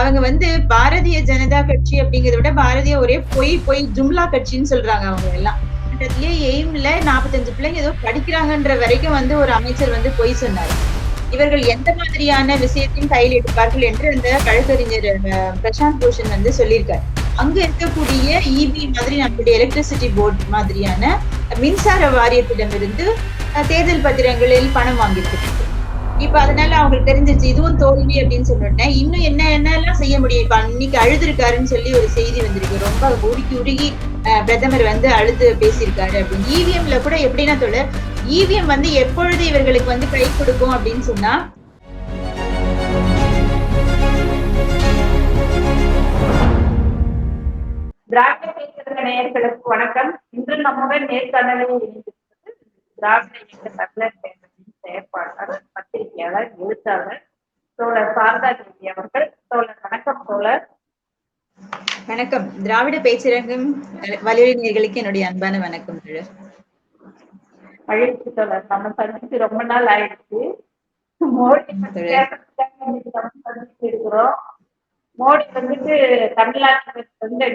அவங்க வந்து பாரதிய ஜனதா கட்சி அப்படிங்கறத விட பாரதிய ஒரே பொய் பொய் ஜும்லா கட்சின்னு சொல்றாங்க அவங்க எல்லாம். அதுலயே எய்ம்ல நாற்பத்தஞ்சு பிள்ளைங்க ஏதோ படிக்கிறாங்கன்ற வரைக்கும் வந்து ஒரு அமைச்சர் வந்து பொய் சொன்னாரு. இவர்கள் எந்த மாதிரியான விஷயத்தையும் கையில் எடுப்பார்கள் என்று அந்த வழக்கறிஞர் பிரசாந்த் பூஷன் வந்து சொல்லியிருக்காரு. அங்க இருக்கக்கூடிய இபி மாதிரி நம்மளுடைய எலக்ட்ரிசிட்டி போர்டு மாதிரியான மின்சார வாரியத்திடமிருந்து தேர்தல் பத்திரங்களில் பணம் வாங்கியிருக்கு. இப்ப அதனால அவங்களுக்கு தெரிஞ்சிருச்சு இதுவும் தோல்வி அப்படின்னு சொல்லிட்டேன். இன்னும் என்ன என்னெல்லாம் செய்ய முடியும்? இப்ப அன்னைக்கு அழுதுருக்காருன்னு சொல்லி ஒரு செய்தி வந்திருக்கு. ரொம்ப உருகி உருகி அஹ், பிரதமர் வந்து அழுது பேசியிருக்காரு அப்படின்னு. இவிஎம்ல கூட எப்படின்னா தொழில் இவிஎம் வந்து எப்பொழுது இவர்களுக்கு வந்து கை கொடுக்கும் அப்படின்னு சொன்னா திராவிட பேசுகிற நேயர்களுக்கு வணக்கம். இன்று நம்முடன் நேர்காணலில் இணைந்திருப்பது திராவிட இயக்க தமிழர் செயற்பாட்டாளர் பத்திரிகையாளர் எழுத்தாளர் தோழர் சாரதா தேவி அவர்கள் தோழர் வணக்கம் தோழர். வணக்கம். திராவிட பேச்சிறங்கும் வலியுறுநர்களுக்கு என்னுடைய அன்பான வணக்கம் தோழர். மகிழ்ச்சி தோழர். நம்ம சந்திச்சு ரொம்ப நாள் ஆயிடுச்சு. மோடி சந்திச்சு இருக்கிறோம். மோடி வந்துட்டு தமிழ்நாட்டுல வந்து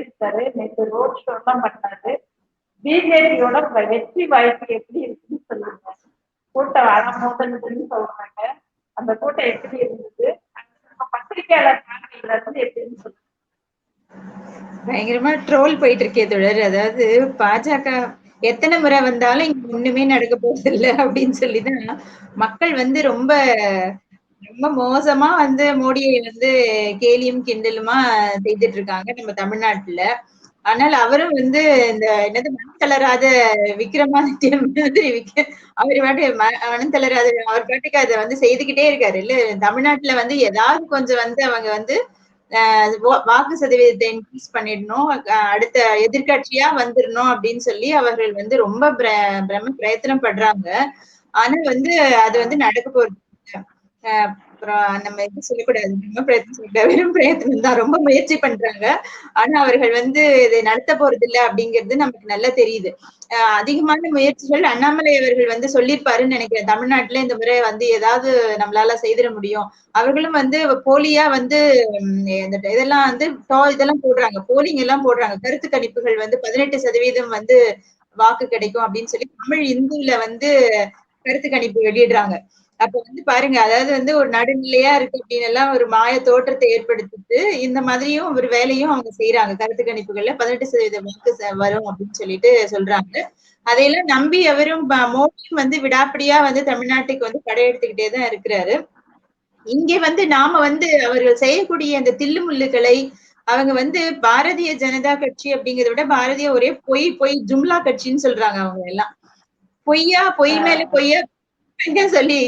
நேற்று ரோட் ஷோ எல்லாம் பண்ணாரு. பிஜேபியோட வெற்றி வாய்ப்பு எப்படி இருக்குன்னு சொல்லுங்க. கூட்டம் அறமோதல்னு சொல்றாங்க. அந்த கூட்டம் எப்படி இருந்தது? பத்திரிகையாளர் பார்வையில இருந்து எப்படின்னு சொல்லுங்க. பயங்கரமா ட்ரோல் போயிட்டு இருக்கே தொடர். அதாவது பாஜக எத்தனை முறை வந்தாலும் இங்க ஒண்ணுமே நடக்க போறது இல்ல அப்படின்னு சொல்லிதான் மக்கள் வந்து ரொம்ப ரொம்ப மோசமா வந்து மோடியை வந்து கேலியும் கிண்டலுமா செய்துட்டு இருக்காங்க நம்ம தமிழ்நாட்டுல. ஆனால் அவரும் வந்து இந்த என்னது மனம் தளராத விக்ரமாதித்ய மாதிரி விக்க அவர் பாட்டு ம- மனம் தளராத அவர் பாட்டுக்கு அதை வந்து செய்துகிட்டே இருக்காரு. இல்ல தமிழ்நாட்டுல வந்து ஏதாவது கொஞ்சம் வந்து அவங்க வந்து ஆஹ் வா- வாக்கு சதவீதத்தை இன்க்ரீஸ் பண்ணிடணும் அடுத்த எதிர்க்கட்சியா வந்துடணும் அப்படின்னு சொல்லி அவர்கள் வந்து ரொம்ப பிர- பிரம பிரயத்தனம் படுறாங்க ஆனா வந்து அது வந்து நடக்க போறது அப்புறம் நம்ம எதுவும் சொல்லக்கூடாது. பிரயத்தனம் சொல்லக்கூடாது வெறும் பிரயத்தனம் தான். ரொம்ப முயற்சி பண்றாங்க. ஆனா அவர்கள் வந்து இதை நடத்த போறது இல்லை அப்படிங்கிறது நமக்கு நல்லா தெரியுது. ஆஹ் அதிகமான முயற்சிகள் அண்ணாமலை அவர்கள் வந்து சொல்லியிருப்பாருன்னு நினைக்கிறேன். தமிழ்நாட்டுல இந்த முறை வந்து ஏதாவது நம்மளால செய்திட முடியும். அவர்களும் வந்து போலியா வந்து இதெல்லாம் வந்து டோ- இதெல்லாம் போடுறாங்க. போலிங் எல்லாம் போடுறாங்க. கருத்து கணிப்புகள் வந்து பதினெட்டு சதவீதம் வந்து வாக்கு கிடைக்கும் அப்படின்னு சொல்லி தமிழ் இந்துல வந்து கருத்து கணிப்பு வெளியிடுறாங்க. அப்ப வந்து பாருங்க அதாவது வந்து ஒரு நடுநிலையா இருக்கு அப்படின்னு எல்லாம் ஒரு மாய தோற்றத்தை ஏற்படுத்திட்டு இந்த மாதிரியும் ஒரு வேலையும் அவங்க செய்யறாங்க கருத்து கணிப்புகள்ல பதினெட்டு சதவீத வாக்கு வரும் அப்படின்னு சொல்லிட்டு சொல்றாங்க. அதையெல்லாம் நம்பி அவரும் மோடியும் வந்து விடாப்படியா வந்து தமிழ்நாட்டுக்கு வந்து படையெடுத்துக்கிட்டே தான் இருக்கிறாரு. இங்கே வந்து நாம வந்து அவர்கள் செய்யக்கூடிய அந்த தில்லுமுல்லுகளை அவங்க வந்து பாரதிய ஜனதா கட்சி அப்படிங்கறத விட பாரதிய ஒரே பொய் பொய் ஜும்லா கட்சின்னு சொல்றாங்க அவங்க எல்லாம். பொய்யா பொய் மேல பொய்யா சொல்லி.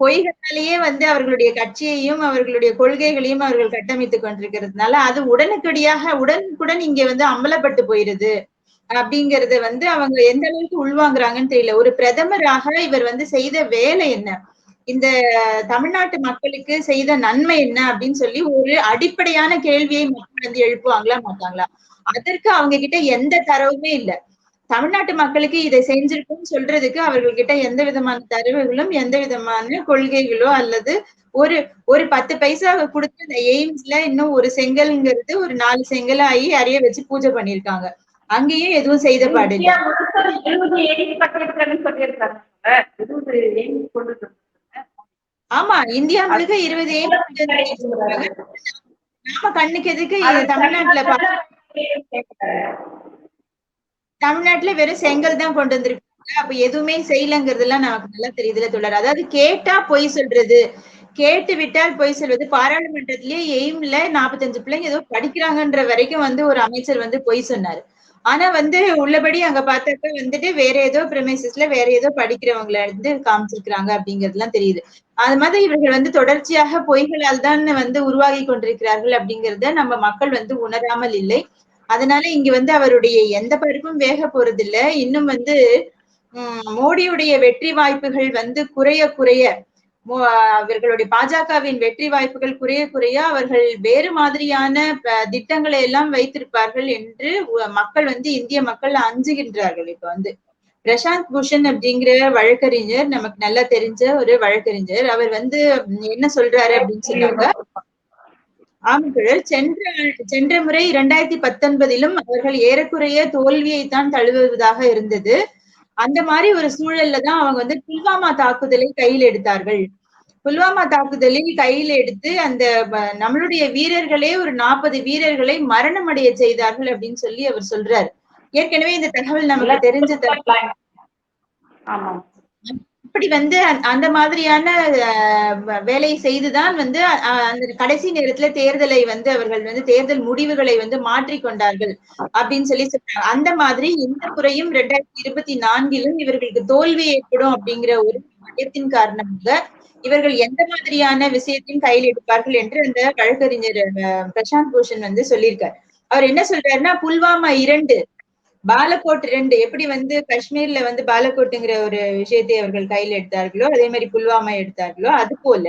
பொய்களாலேயே வந்து அவர்களுடைய கட்சியையும் அவர்களுடைய கொள்கைகளையும் அவர்கள் கட்டமைத்துக் கொண்டிருக்கிறதுனால அது உடனுக்குடியாக உடனுக்குடன் இங்க வந்து அம்பலப்பட்டு போயிருது. அப்படிங்கறது வந்து அவங்க எந்த அளவுக்கு உள்வாங்குறாங்கன்னு தெரியல. ஒரு பிரதமராக இவர் வந்து செய்த வேலை என்ன? இந்த தமிழ்நாட்டு மக்களுக்கு செய்த நன்மை என்ன அப்படின்னு சொல்லி ஒரு அடிப்படையான கேள்வியை மக்கள் வந்து எழுப்புவாங்களா மாட்டாங்களா? அதற்கு அவங்க கிட்ட எந்த தரவுமே இல்ல. தமிழ்நாட்டு மக்களுக்கு இதை செஞ்சிருக்கும்னு சொல்றதுக்கு அவர்கள் கிட்ட எந்த விதமான தரவுகளும் எந்த விதமான கொள்கைகளோ அல்லது ஒரு ஒரு பத்து பைசா கொடுத்து இந்த எய்ம்ஸ்ல இன்னும் ஒரு செங்கல்ங்கிறது ஒரு நாலு செங்கல் ஆகி அறைய வச்சு பூஜை பண்ணிருக்காங்க அங்கேயும் எதுவும் செய்த பாடு. ஆமா இந்தியா முழுக்க இருபது எய்ம்ஸ் நாம கண்ணுக்கு எதுக்கு தமிழ்நாட்டுல தமிழ்நாட்டுல வெறும் செங்கல் தான் கொண்டு வந்திருக்காங்க. அப்ப எதுவுமே செய்யலங்கிறதுலாம் நமக்கு நல்லா தெரியுதுல தொடர் அதாவது கேட்டா பொய் சொல்றது கேட்டு விட்டால் பொய் சொல்வது பாராளுமன்றத்திலேயே எய்ம்ல நாற்பத்தஞ்சு பிள்ளைங்க ஏதோ படிக்கிறாங்கன்ற வரைக்கும் வந்து ஒரு அமைச்சர் வந்து பொய் சொன்னாரு. ஆனா வந்து உள்ளபடி அங்க பார்த்தாக்க வந்துட்டு வேற ஏதோ பிரமிசஸ்ல வேற ஏதோ படிக்கிறவங்கள இருந்து காமிச்சிருக்கிறாங்க அப்படிங்கறதுலாம் தெரியுது. அது மாதிரி இவர்கள் வந்து தொடர்ச்சியாக பொய்களால் தான் வந்து உருவாகி கொண்டிருக்கிறார்கள் அப்படிங்கறத நம்ம மக்கள் வந்து உணராமல் இல்லை. அதனால இங்க வந்து அவருடைய எந்த பருப்பும் வேக போறதில்ல. இன்னும் வந்து உம் மோடியுடைய வெற்றி வாய்ப்புகள் வந்து குறைய குறைய அவர்களுடைய பாஜகவின் வெற்றி வாய்ப்புகள் குறைய குறைய அவர்கள் வேறு மாதிரியான திட்டங்களை எல்லாம் வைத்திருப்பார்கள் என்று மக்கள் வந்து இந்திய மக்கள் அஞ்சுகின்றார்கள் இப்ப வந்து. பிரசாந்த் பூஷன் அப்படிங்கிற வழக்கறிஞர் நமக்கு நல்லா தெரிஞ்ச ஒரு வழக்கறிஞர். அவர் வந்து என்ன சொல்றாரு அப்படின்னு சொன்னாங்க? ஆமக்குழல் சென்ற சென்ற முறை இரண்டாயிரத்தி பத்தொன்பதிலும் அவர்கள் ஏறக்குறைய தோல்வியைத்தான் தழுவுவதாக இருந்தது. அந்த மாதிரி ஒரு சூழல்ல தான் அவங்க வந்து புல்வாமா தாக்குதலை கையில் எடுத்தார்கள். புல்வாமா தாக்குதலில் கையில் எடுத்து அந்த நம்மளுடைய வீரர்களே ஒரு நாற்பது வீரர்களை மரணம் அடைய செய்தார்கள் அப்படின்னு சொல்லி அவர் சொல்றாரு. ஏற்கனவே இந்த தகவல் நமக்கு தெரிஞ்ச தகவல் ஆமா இப்படி வந்து அந்த- மாதிரியான அஹ், வேலை செய்துதான் வந்து அஹ், அந்த கடைசி நேரத்துல தேர்தலை வந்து அவர்கள் வந்து தேர்தல் முடிவுகளை வந்து மாற்றிக்கொண்டார்கள் அப்படின்னு சொல்லி சொல்றாங்க. அந்த மாதிரி இந்த முறையும் ரெண்டாயிரத்தி இருபத்தி நான்கிலும் இவர்களுக்கு தோல்வி ஏற்படும் அப்படிங்கிற ஒரு பயத்தின் காரணமாக இவர்கள் எந்த மாதிரியான விஷயத்தையும் கையில் எடுப்பார்கள் என்று அந்த வழக்கறிஞர் அஹ், பிரசாந்த் பூஷன் வந்து சொல்லியிருக்கார். அவர் என்ன சொல்றாருன்னா புல்வாமா இரண்டு பாலகோட் ரெண்டு எப்படி வந்து காஷ்மீர்ல வந்து பாலகோட்டுங்கிற ஒரு விஷயத்தை அவர்கள் கையில் எடுத்தார்களோ அதே மாதிரி புல்வாமா எடுத்தார்களோ அது போல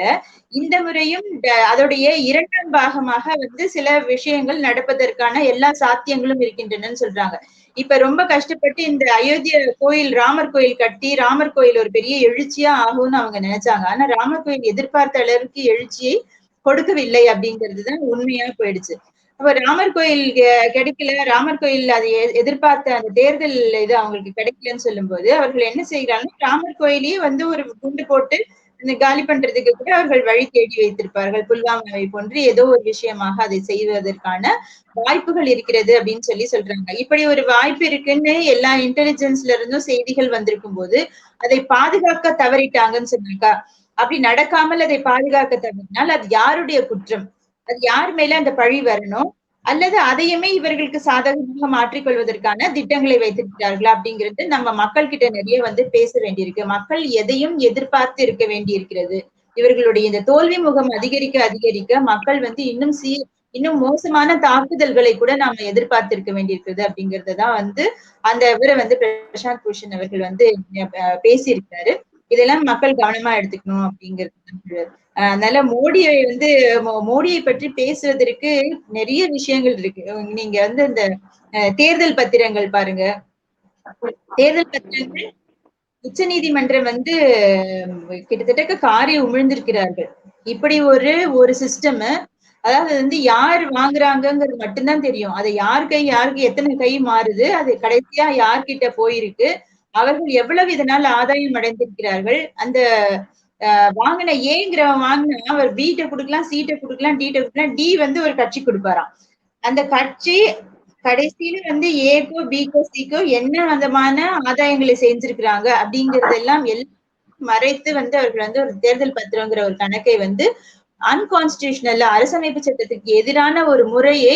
இந்த முறையும் அதோடைய இரண்டாம் பாகமாக வந்து சில விஷயங்கள் நடப்பதற்கான எல்லா சாத்தியங்களும் இருக்கின்றனன்னு சொல்றாங்க. இப்ப ரொம்ப கஷ்டப்பட்டு இந்த அயோத்தியா கோயில் ராமர் கோயில் கட்டி ராமர் கோயில் ஒரு பெரிய எழுச்சியா ஆகும்னு அவங்க நினைச்சாங்க. ஆனா ராமர் கோயில் எதிர்பார்த்த அளவுக்கு எழுச்சியை கொடுக்கவில்லை அப்படிங்கிறதுதான் உண்மையா போயிடுச்சு. அப்ப ராமர் கோயில் கிடைக்கல. ராமர் கோயில் அது எதிர்பார்த்த அந்த தேர்தல் இது அவங்களுக்கு கிடைக்கலன்னு சொல்லும் போது அவர்கள் என்ன செய்கிறாங்கன்னா ராமர் கோயிலையே வந்து ஒரு குண்டு போட்டு இந்த காலி பண்றதுக்கு கூட அவர்கள் வழி தேடி வைத்திருப்பார்கள். புல்வாமாவை போன்று ஏதோ ஒரு விஷயமாக அதை செய்வதற்கான வாய்ப்புகள் இருக்கிறது அப்படின்னு சொல்லி சொல்றாங்க. இப்படி ஒரு வாய்ப்பு இருக்குன்னு எல்லா இன்டெலிஜென்ஸ்ல இருந்தும் செய்திகள் வந்திருக்கும் போது அதை பாதுகாக்க தவறிட்டாங்கன்னு சொன்னாக்கா அப்படி நடக்காமல் அதை பாதுகாக்க தவறினால் அது யாருடைய குற்றம்? அது யார் மேல அந்த பழி வரணும் அல்லது அதையுமே இவர்களுக்கு சாதகமாக மாற்றிக்கொள்வதற்கான திட்டங்களை வைத்திருக்கிறார்களா அப்படிங்கிறது நம்ம மக்கள் கிட்ட நிறைய வந்து பேச வேண்டியிருக்கு. மக்கள் எதையும் எதிர்பார்த்து இருக்க வேண்டியிருக்கிறது. இவர்களுடைய இந்த தோல்வி முகம் அதிகரிக்க அதிகரிக்க மக்கள் வந்து இன்னும் சீ இன்னும் மோசமான தாக்குதல்களை கூட நாம எதிர்பார்த்திருக்க வேண்டியிருக்கிறது அப்படிங்கறத தான் வந்து அந்த இவரை வந்து பிரசாந்த் பூஷன் அவர்கள் வந்து அஹ், பேசியிருக்காரு இதெல்லாம் மக்கள் கவனமா எடுத்துக்கணும் அப்படிங்கிறது அதனால மோடியை வந்து மோடியை பற்றி பேசுவதற்கு நிறைய விஷயங்கள் இருக்கு. நீங்க வந்து இந்த தேர்தல் பத்திரங்கள் பாருங்க. தேர்தல் பத்திரங்கள் உச்ச நீதிமன்றம் வந்து கிட்டத்தட்ட காரி உமிழ்ந்திருக்கிறார்கள். இப்படி ஒரு ஒரு சிஸ்டம் அதாவது வந்து யார் வாங்குறாங்கிறது மட்டும்தான் தெரியும். அதை யார் கை யாருக்கு எத்தனை கை மாறுது அது கடைசியா யார்கிட்ட போயிருக்கு அவர்கள் எவ்வளவு இதனால் ஆதாயம் அடைந்திருக்கிறார்கள்? அந்த வாங்கின ஏங்கிறவன் வாங்கினா அவர் பீட்டை கொடுக்கலாம் சீட்டை கொடுக்கலாம் டீட்டை கொடுக்கலாம் டி வந்து ஒரு கட்சி கொடுப்பாராம். அந்த கட்சி கடைசியில வந்து ஏக்கோ பிக்கோ சிக்கோ என்ன விதமான ஆதாயங்களை செஞ்சிருக்கிறாங்க அப்படிங்கறதெல்லாம் எல்லாம் மறைத்து வந்து அவர்கள் வந்து ஒரு தேர்தல் பத்திரங்கிற ஒரு கணக்கை வந்து அன்கான்ஸ்டியூஷனல் அரசமைப்பு சட்டத்துக்கு எதிரான ஒரு முறையை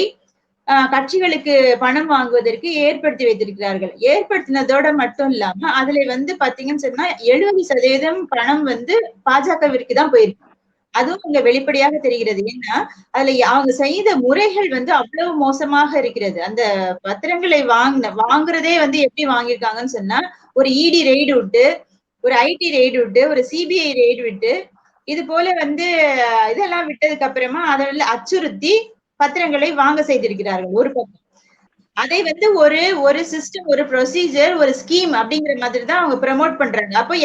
கட்சிகளுக்கு பணம் வாங்குவதற்கு ஏற்படுத்தி வைத்திருக்கிறார்கள். ஏற்படுத்தினதோட மட்டும் இல்லாம அதுல வந்து பாத்தீங்கன்னு சொன்னா எழுபது சதவீதம் பணம் வந்து பாஜகவிற்கு தான் போயிருக்கு. அதுவும் இங்க வெளிப்படையாக தெரிகிறது. ஏன்னா அதுல அவங்க செய்த முறைகள் வந்து அவ்வளவு மோசமாக இருக்கிறது. அந்த பத்திரங்களை வாங்கின வாங்குறதே வந்து எப்படி வாங்கியிருக்காங்கன்னு சொன்னா ஒரு இடி ரெய்டு விட்டு ஒரு ஐடி ரெய்டு விட்டு ஒரு சிபிஐ ரெய்டு விட்டு இது போல வந்து இதெல்லாம் விட்டதுக்கு அப்புறமா அதில் அச்சுறுத்தி பத்திரங்களை வாங்க செய்திருக்கிறார்கள் ஒரு பக்கம். அதை வந்து ஒரு ஒரு சிஸ்டம் ஒரு ப்ரொசீஜர் ஒரு ஸ்கீம் அப்படிங்கிற மாதிரி தான் அவங்க ப்ரமோட் பண்றாங்க. அப்போ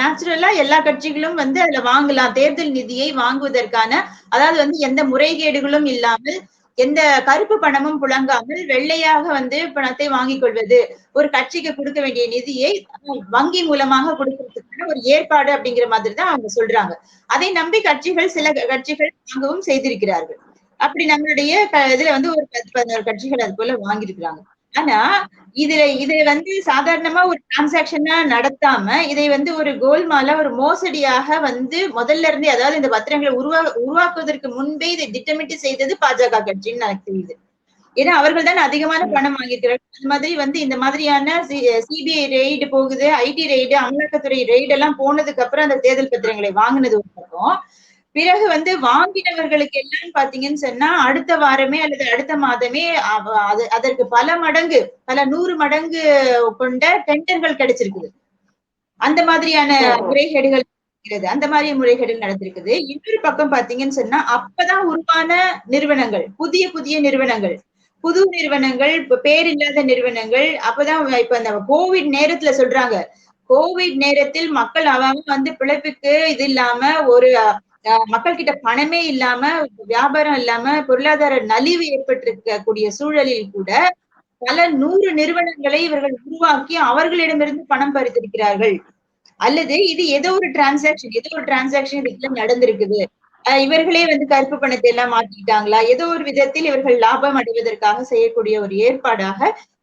நேச்சுரலா எல்லா கட்சிகளும் வந்து அதுல வாங்கலாம். தேர்தல் நிதியை வாங்குவதற்கான அதாவது வந்து எந்த முறைகேடுகளும் இல்லாமல் எந்த கருப்பு பணமும் புழங்காமல் வெள்ளையாக வந்து பணத்தை வாங்கிக் கொள்வது ஒரு கட்சிக்கு கொடுக்க வேண்டிய நிதியை வங்கி மூலமாக கொடுக்கறதுக்கான ஒரு ஏற்பாடு அப்படிங்கிற மாதிரி தான் அவங்க சொல்றாங்க. அதை நம்பி கட்சிகள் சில கட்சிகள் வாங்கவும் செய்திருக்கிறார்கள். அப்படி நம்மளுடைய இதுல வந்து ஒரு பத்து பதினோரு கட்சிகள் அது போல வாங்கியிருக்கிறாங்க. ஆனா இதுல இதை வந்து சாதாரணமா ஒரு டிரான்சாக்ஷனா நடத்தாம இதை வந்து ஒரு கோல்மாலா ஒரு மோசடியாக வந்து முதல்ல இருந்தே அதாவது இந்த பத்திரங்களை உருவா உருவாக்குவதற்கு முன்பே இதை திட்டமிட்டு செய்தது பாஜக கட்சின்னு எனக்கு தெரியுது. ஏன்னா அவர்கள் தான் அதிகமான பணம் வாங்கியிருக்கிறார்கள் அந்த மாதிரி வந்து இந்த மாதிரியான சிபிஐ ரெய்டு போகுது ஐடி ரெய்டு அமலாக்கத்துறை ரெய்டு எல்லாம் போனதுக்கு அப்புறம் அந்த தேர்தல் பத்திரங்களை வாங்கினது ஒரு பக்கம். பிறகு வந்து வாங்கினவர்களுக்கு எல்லாம் பாத்தீங்கன்னு சொன்னா அடுத்த வாரமே அல்லது அடுத்த மாதமே அது அதற்கு பல மடங்கு பல நூறு மடங்கு கொண்ட டெண்டர்கள் கிடைச்சிருக்குது. அந்த மாதிரியான. முறைகேடுகள் இருக்கிறது அந்த மாதிரி முறைகேடுகள் நடந்திருக்குது. இன்னொரு பக்கம் பாத்தீங்கன்னு சொன்னா அப்பதான் உருவான நிறுவனங்கள் புதிய புதிய நிறுவனங்கள். புது நிறுவனங்கள் இப்ப பேர் இல்லாத நிறுவனங்கள் அப்பதான் இப்ப இந்த கோவிட் நேரத்துல சொல்றாங்க. கோவிட் நேரத்தில் மக்கள் அவங்க வந்து பிழைப்புக்கு இது இல்லாம ஒரு மக்கள் கிட்ட பணமே இல்லாம வியாபாரம் இல்லாம பொருளாதார நலிவு ஏற்பட்டிருக்கக்கூடிய சூழலில் கூட பல நூறு நிறுவனங்களை இவர்கள் உருவாக்கி அவர்களிடமிருந்து பணம் பறித்திருக்கிறார்கள். அல்லது இது ஏதோ ஒரு டிரான்சாக்ஷன் ஏதோ ஒரு டிரான்சாக்ஷன் இதுக்குள்ள நடந்திருக்குது. இவர்களே வந்து கருப்பு பணத்தை எல்லாம் மாத்திக்கிட்டாங்களா ஏதோ ஒரு விதத்தில் இவர்கள் லாபம் அடைவதற்காக செய்யக்கூடிய ஒரு ஏற்பாடாக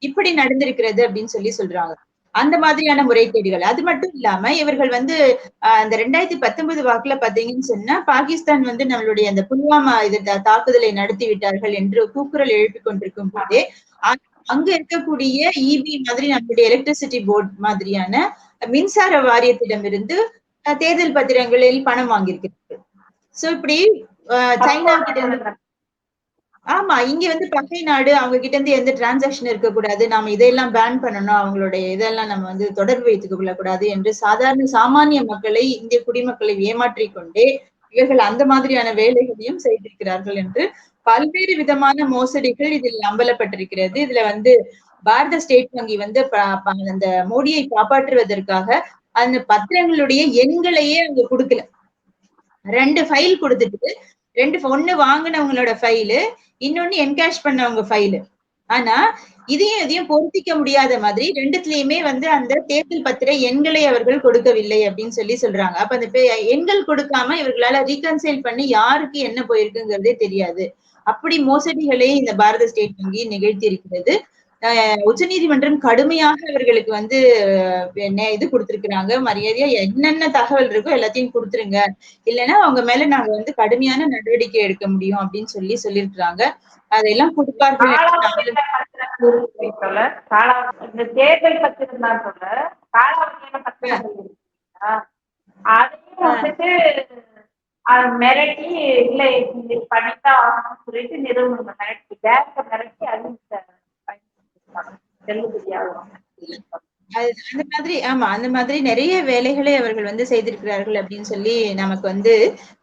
இப்படி நடந்திருக்கிறது அப்படின்னு சொல்லி சொல்றாங்க. அந்த மாதிரியான முறைகேடுகள். அது மட்டும் இல்லாம இவர்கள் வந்து ஆஹ் அந்த ரெண்டாயிரத்தி பத்தொன்பது வாக்குல பாத்தீங்கன்னு சொன்னா பாகிஸ்தான் வந்து நம்மளுடைய அந்த புல்வாமா இது தாக்குதலை நடத்தி விட்டார்கள் என்று கூக்குரல் எழுப்பி கொண்டிருக்கும் போதே அங்க இருக்கக்கூடிய இபி மாதிரி நம்மளுடைய எலக்ட்ரிசிட்டி போர்ட் மாதிரியான மின்சார வாரியத்திடமிருந்து இருந்து தேர்தல் பத்திரங்களில் பணம் வாங்கியிருக்கிறது. சோ இப்படி அஹ், சைனா கிட்ட ஆமா இங்க வந்து பகை நாடு அவங்க கிட்ட இருந்து எந்த டிரான்சாக்ஷன் இருக்கக்கூடாது. நாம இதையெல்லாம் பேன் பண்ணணும் அவங்களுடைய இதெல்லாம் நம்ம வந்து தொடர்பு வைத்துக் கொள்ளக்கூடாது என்று சாதாரண சாமானிய மக்களை இந்திய குடிமக்களை ஏமாற்றி கொண்டே இவர்கள் அந்த மாதிரியான வேலைகளையும் செய்திருக்கிறார்கள் என்று பல்வேறு விதமான மோசடிகள் இதில் அம்பலப்பட்டிருக்கிறது. இதுல வந்து பாரத ஸ்டேட் வங்கி வந்து அந்த மோடியை காப்பாற்றுவதற்காக அந்த பத்திரங்களுடைய எண்களையே அங்க கொடுக்கல. ரெண்டு ஃபைல் கொடுத்துட்டு ரெண்டு ஒண்ணு வாங்கினவங்களோட ஃபைலு இன்னொன்னு என்கேஷ் பண்ணவங்க ஃபைலு ஆனா இதையும் இதையும் பொருத்திக்க முடியாத மாதிரி ரெண்டுத்துலயுமே வந்து அந்த தேர்தல் பத்திர எண்களை அவர்கள் கொடுக்கவில்லை அப்படின்னு சொல்லி சொல்றாங்க. அப்ப அந்த பே- எண்கள் கொடுக்காம இவர்களால ரீகன்சைல் பண்ணி யாருக்கு என்ன போயிருக்குங்கிறதே தெரியாது. அப்படி மோசடிகளை இந்த பாரத ஸ்டேட் வங்கி நிகழ்த்தி இருக்கிறது உச்சநீதிமன்றம் கடுமையாக இவர்களுக்கு வந்து என்ன இது கொடுத்திருக்கிறாங்க. மரியாதையா என்னென்ன தகவல் இருக்கோ எல்லாத்தையும் கொடுத்துருங்க. இல்லைன்னா அவங்க மேல நாங்க வந்து கடுமையான நடவடிக்கை எடுக்க முடியும் அப்படின்னு சொல்லி சொல்லியிருக்கிறாங்க. அதையெல்லாம் கொடுப்பார்கள் இந்த தேர்தல் பத்திரம் சொல்ல? அதையும் வந்துட்டு மிரட்டி இல்ல பண்ணித்தான் சொல்லிட்டு நிறுவனம் மிரட்டி பேங்க மிரட்டி அதுவும் அந்த மாதிரி ஆமா அந்த மாதிரி நிறைய வேலைகளை அவர்கள் வந்து செய்திருக்கிறார்கள் அப்படின்னு சொல்லி நமக்கு வந்து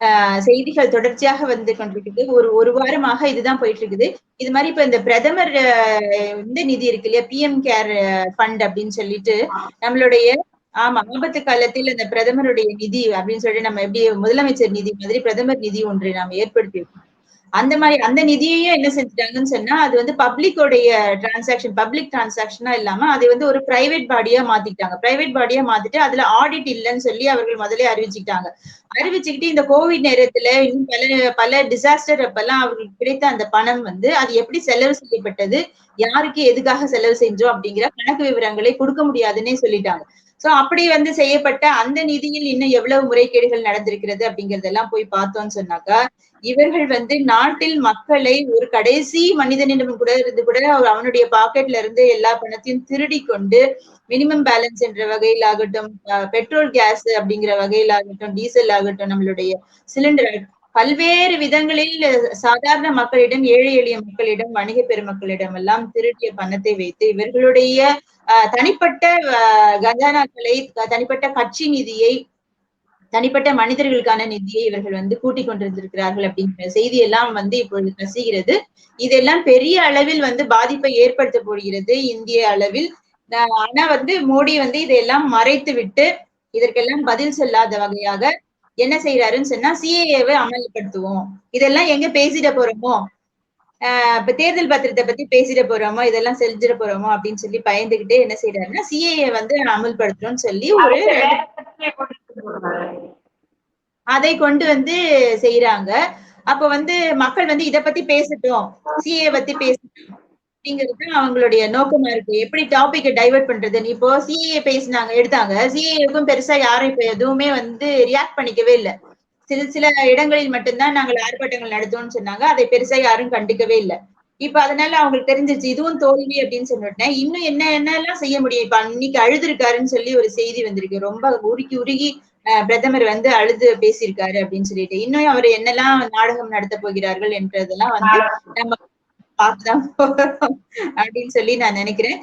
ஆஹ் செய்திகள் தொடர்ச்சியாக வந்து கொண்டிருக்குது. ஒரு ஒரு வாரமாக இதுதான் போயிட்டு இருக்குது இது மாதிரி இப்ப இந்த பிரதமர் ஆஹ் இந்த நிதி இருக்கு இல்லையா? பிஎம் கேர் ஃபண்ட் அப்படின்னு சொல்லிட்டு நம்மளுடைய ஆமா ஆபத்து காலத்தில் அந்த பிரதமருடைய நிதி அப்படின்னு சொல்லிட்டு நம்ம எப்படி முதலமைச்சர் நிதி மாதிரி பிரதமர் நிதி ஒன்றை நாம் ஏற்படுத்தி இருக்கோம் அந்த மாதிரி அந்த நிதியையும் என்ன செஞ்சுட்டாங்கன்னு சொன்னா அது வந்து பப்ளிக்கோடைய டிரான்சாக்ஷன் பப்ளிக் டிரான்சாக்ஷனா இல்லாம அதை வந்து ஒரு பிரைவேட் பாடியா மாத்திட்டாங்க பிரைவேட் பாடியா மாத்திட்டு அதுல ஆடிட் இல்லைன்னு சொல்லி அவர்கள் முதல்ல அறிவிச்சுக்கிட்டாங்க. அறிவிச்சுக்கிட்டு இந்த கோவிட் நேரத்துல இன்னும் பல பல டிசாஸ்டர் அப்பெல்லாம் அவர்களுக்கு கிடைத்த அந்த பணம் வந்து அது எப்படி செலவு செய்யப்பட்டது யாருக்கு எதுக்காக செலவு செஞ்சோம் அப்படிங்கிற கணக்கு விவரங்களை கொடுக்க முடியாதுன்னே சொல்லிட்டாங்க. சோ அப்படி வந்து செய்யப்பட்ட அந்த நிதியில் இன்னும் எவ்வளவு முறைகேடுகள் நடந்திருக்கிறது அப்படிங்கறதெல்லாம் போய் பார்த்தோம்னு சொன்னாக்கா இவர்கள் வந்து நாட்டில் மக்களை ஒரு கடைசி மனிதனிடம் கூட இருந்து கூட அவனுடைய பாக்கெட்ல இருந்து எல்லா பணத்தையும் திருடி கொண்டு மினிமம் பேலன்ஸ் என்ற வகையில் ஆகட்டும் பெட்ரோல் கேஸ் அப்படிங்கிற வகையில் ஆகட்டும் டீசல் ஆகட்டும் நம்மளுடைய சிலிண்டர் பல்வேறு விதங்களில் சாதாரண மக்களிடம் ஏழை எளிய மக்களிடம் வணிக பெருமக்களிடம் எல்லாம் திருடிய பணத்தை வைத்து இவர்களுடைய தனிப்பட்ட கஜானாக்களை தனிப்பட்ட கட்சி நிதியை தனிப்பட்ட மனிதர்களுக்கான நிதியை இவர்கள் வந்து கூட்டிக் கொண்டிருந்திருக்கிறார்கள் அப்படிங்கிற செய்தி எல்லாம் வந்து இப்பொழுது நசுகிறது இதெல்லாம் பெரிய அளவில் வந்து பாதிப்பை ஏற்படுத்த போகிறது. இந்திய அளவில் ஆனா வந்து மோடி வந்து இதையெல்லாம் மறைத்து விட்டு இதற்கெல்லாம் பதில் சொல்லாத வகையாக என்ன செய்யறாருன்னு சொன்னா சிஏஏவை அமல்படுத்துவோம். இதெல்லாம் எங்க பேசிட போறோமோ? இப்ப தேர்தல் பத்திரத்தை பத்தி பேசிட போறோமோ? இதெல்லாம் செஞ்சிட போறோமோ? அப்படின்னு சொல்லி பயந்துகிட்டே என்ன செய்யறாருன்னா சிஏஏ வந்து அமல்படுத்துறோம்னு சொல்லி ஒரு. அதை கொண்டு வந்து செய்யறாங்க அப்ப வந்து மக்கள் வந்து இத பத்தி பேசட்டும் சிஏ பத்தி பேசட்டும் அப்படிங்கிறது அவங்களுடைய நோக்கமா இருக்கு. எப்படி டாபிக்கை டைவர்ட் பண்றதுன்னு இப்போ சிஏ பேசினாங்க எடுத்தாங்க. சிஏக்கும் பெருசா யாரும் இப்ப எதுவுமே வந்து ரியாக்ட் பண்ணிக்கவே இல்லை. சில சில இடங்களில் மட்டும்தான் நாங்கள் ஆர்ப்பாட்டங்கள் நடத்தோம்னு சொன்னாங்க. அதை பெருசா யாரும் கண்டுக்கவே இல்லை. இப்ப அதனால அவங்களுக்கு தெரிஞ்சிருச்சு இதுவும் தோல்வி அப்படின்னு சொல்லிட்டேன் இன்னும் என்ன என்னெல்லாம் செய்ய முடியும்? இப்ப அன்னைக்கு அழுதுருக்காருன்னு சொல்லி ஒரு செய்தி வந்திருக்கு. ரொம்ப உருகி உருகி பிரதமர் வந்து அழுது பேசியிருக்காரு அப்படின்னு சொல்லிட்டு. இன்னும் அவர் என்னெல்லாம் நாடகம் நடத்த போகிறார்கள் என்றதெல்லாம் வந்து நம்ம பார்த்துதான் போறோம் அப்படின்னு சொல்லி நான் நினைக்கிறேன்.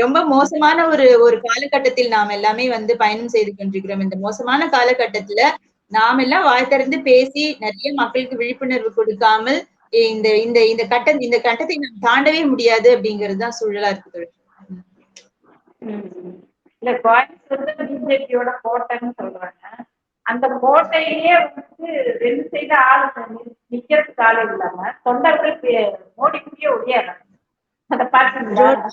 ரொம்ப மோசமான ஒரு ஒரு காலகட்டத்தில் நாம் எல்லாமே வந்து பயணம் செய்து கொண்டிருக்கிறோம். இந்த மோசமான காலகட்டத்துல நாம் எல்லாம் வாய் திறந்து பேசி நிறைய மக்களுக்கு விழிப்புணர்வு கொடுக்காமல் இந்த இந்த இந்த கட்ட இந்த கட்டத்தை நாம் தாண்டவே முடியாது அப்படிங்கிறது தான் சூழலா இருக்கு தோழர். ம். இல்ல கோயம்புத்தூர்ல பிஜேபியோட கோட்டைன்னு சொல்றாங்க அந்த கோட்டையிலேயே வந்து ரெண்டு சைடு ஆளு நிக்கிறதுக்கு ஆள் இல்லாம தொண்டர்கள் பே- மோடிக்குள்ளேயே ஒடியாடுறாங்க அதை பண்ணிருக்காங்க.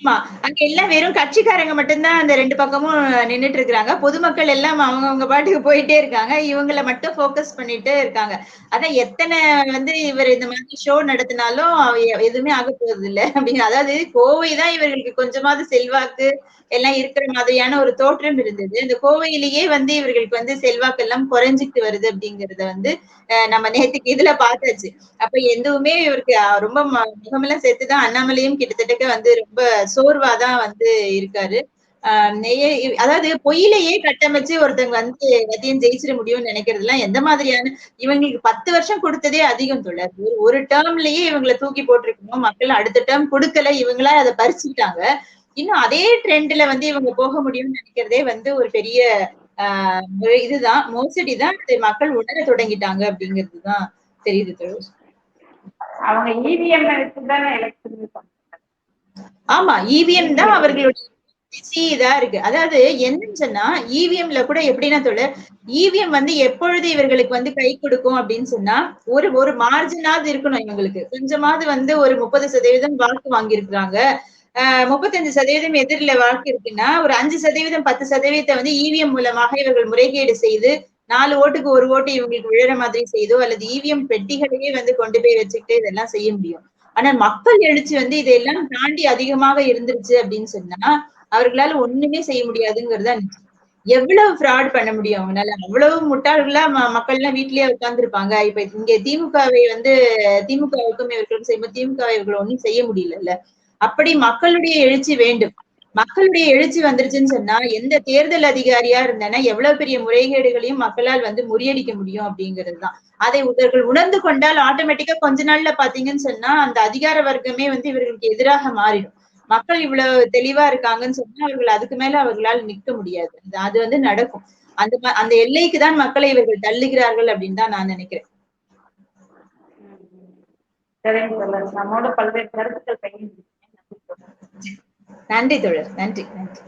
ஆமா. அங்க எல்லாம் வெறும் கட்சிக்காரங்க மட்டும்தான் அந்த ரெண்டு பக்கமும் நின்னுட்டு இருக்கிறாங்க பொதுமக்கள் எல்லாம் அவங்க அவங்க பாட்டுக்கு போயிட்டே இருக்காங்க. இவங்கள மட்டும் போக்கஸ் பண்ணிட்டே இருக்காங்க. அதான் எத்தனை வந்து இவர் இந்த மாதிரி ஷோ நடத்தினாலும் எதுவுமே ஆக போறது இல்ல அப்படின்னு அதாவது கோவை தான் இவர்களுக்கு கொஞ்சமாவது செல்வாக்கு எல்லாம் இருக்கிற மாதிரியான ஒரு தோற்றம் இருந்தது. இந்த கோவையிலேயே வந்து இவர்களுக்கு வந்து செல்வாக்கு எல்லாம் குறைஞ்சிட்டு வருது அப்படிங்கறத வந்து நம்ம நேத்துக்கு இதுல பார்த்தாச்சு. அப்ப எதுவுமே இவருக்கு ரொம்ப ம- முகமெல்லாம் சேர்த்துதான் அண்ணாமலையும் கிட்டத்தட்ட வந்து ரொம்ப சோர்வாதான் வந்து இருக்காரு. ஆஹ் அதாவது பொய்யிலேயே கட்டமைச்சு ஒருத்தங்க வந்து எல்லாத்தையும் ஜெயிச்சிட முடியும்னு நினைக்கிறது எல்லாம் எந்த மாதிரியான இவங்களுக்கு பத்து வருஷம் கொடுத்ததே அதிகம் தொடர் ஒரு ஒரு டேர்ம்லயே இவங்களை தூக்கி போட்டிருக்கணும். மக்கள் அடுத்த டேர்ம் கொடுக்கல இவங்களா அதை பறிச்சுக்கிட்டாங்க. இன்னும் அதே ட்ரெண்ட்ல வந்து இவங்க போக முடியும்னு நினைக்கிறதே வந்து ஒரு பெரிய ஆஹ் இதுதான். மோசடி தான் மக்கள் உணர தொடங்கிட்டாங்க அப்படிங்கிறதுதான் தெரியுது அவங்க இவிஎம் வச்சுதானே எலெக்ஷன் ஆமா இவிஎம் தான் அவர்களுடைய இதா இருக்கு. அதாவது என்னன்னு சொன்னா இவிஎம்ல கூட எப்படின்னா தொழில் இவிஎம் வந்து எப்பொழுது இவர்களுக்கு வந்து கை கொடுக்கும் அப்படின்னு சொன்னா ஒரு ஒரு மார்ஜினாவது இருக்கணும் இவங்களுக்கு. கொஞ்சமாவது வந்து ஒரு முப்பது சதவீதம் வாக்கு வாங்கியிருக்கிறாங்க. ஆஹ் முப்பத்தஞ்சு சதவீதம் எதிரில வாக்கு இருக்குன்னா ஒரு அஞ்சு சதவீதம் பத்து சதவீதத்தை வந்து இவிஎம் மூலமாக இவர்கள் முறைகேடு செய்து நாலு ஓட்டுக்கு ஒரு ஓட்டு இவங்களுக்கு விழுற மாதிரி செய்தோ அல்லது இவிஎம் பெட்டிகளையே வந்து கொண்டு போய் வச்சுக்கிட்டு இதெல்லாம் செய்ய முடியும். ஆனா மக்கள் எழுச்சி வந்து இதெல்லாம் தாண்டி அதிகமாக இருந்துருச்சு அப்படின்னு சொன்னா அவர்களால ஒண்ணுமே செய்ய முடியாதுங்கிறதா எவ்வளவு ஃப்ராட் பண்ண முடியும் அவங்களால? அவ்வளவு முட்டாள்களா ம- மக்கள் எல்லாம் வீட்லயே உட்கார்ந்துருப்பாங்க. இப்ப இங்க திமுகவை வந்து திமுகவுக்கும் இவர்களுக்கும் செய்யும்போது திமுகவை இவர்கள் ஒண்ணும் செய்ய முடியல அப்படி மக்களுடைய எழுச்சி வேண்டும். மக்களுடைய எழுச்சி வந்துருச்சுன்னு சொன்னா எந்த தேர்தல் அதிகாரியா இருந்தானா எவ்வளவு பெரிய முறைகேடுகளையும் மக்களால் வந்து முறியடிக்க முடியும் அப்படிங்கிறது தான். அதை இவர்கள் உணர்ந்து கொண்டால் ஆட்டோமேட்டிக்கா கொஞ்ச நாள்ல பாத்தீங்கன்னு சொன்னா அந்த அதிகார வர்க்கமே வந்து இவர்களுக்கு எதிராக மாறிடும். மக்கள் இவ்வளவு தெளிவா இருக்காங்கன்னு சொன்னா அவர்கள் அதுக்கு மேல அவர்களால் நிற்க முடியாது. அது- வந்து நடக்கும். அந்த அந்த எல்லைக்கு தான் மக்களை இவர்கள் தள்ளுகிறார்கள் அப்படின்னு தான் நான் நினைக்கிறேன். சரிங்க பல்வேறு கருத்துக்கள் பகிர்ந்து நன்றி தொழில் நன்றி நன்றி.